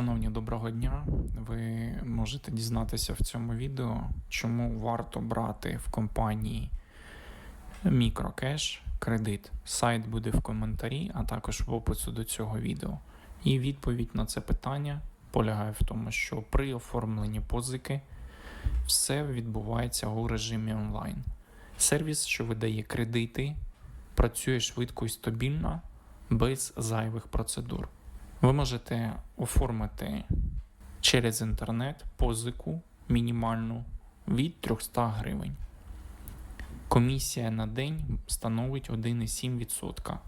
Шановні, доброго дня. Ви можете дізнатися в цьому відео, чому варто брати в компанії Мікрокеш кредит. Сайт буде в коментарі, а також в опису до цього відео. І відповідь на це питання полягає в тому, що при оформленні позики все відбувається у режимі онлайн. Сервіс, що видає кредити, працює швидко і стабільно, без зайвих процедур. Ви можете оформити через інтернет позику мінімальну від 300 гривень. Комісія на день становить 1,7%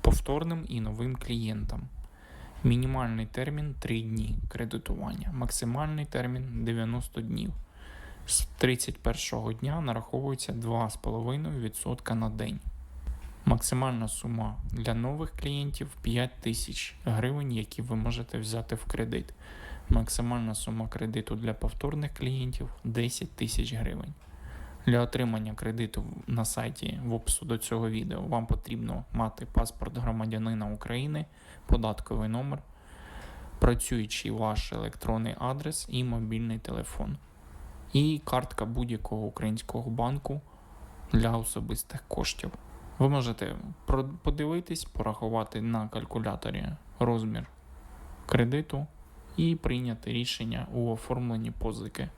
повторним і новим клієнтам. Мінімальний термін 3 дні кредитування, максимальний термін 90 днів. З 31 дня нараховується 2,5% на день. Максимальна сума для нових клієнтів 5 тисяч гривень, які ви можете взяти в кредит. Максимальна сума кредиту для повторних клієнтів 10 тисяч гривень. Для отримання кредиту на сайті в опису до цього відео вам потрібно мати паспорт громадянина України, податковий номер, працюючий ваш електронний адрес і мобільний телефон. І картка будь-якого українського банку для особистих коштів. Ви можете подивитись, порахувати на калькуляторі розмір кредиту і прийняти рішення у оформленні позики.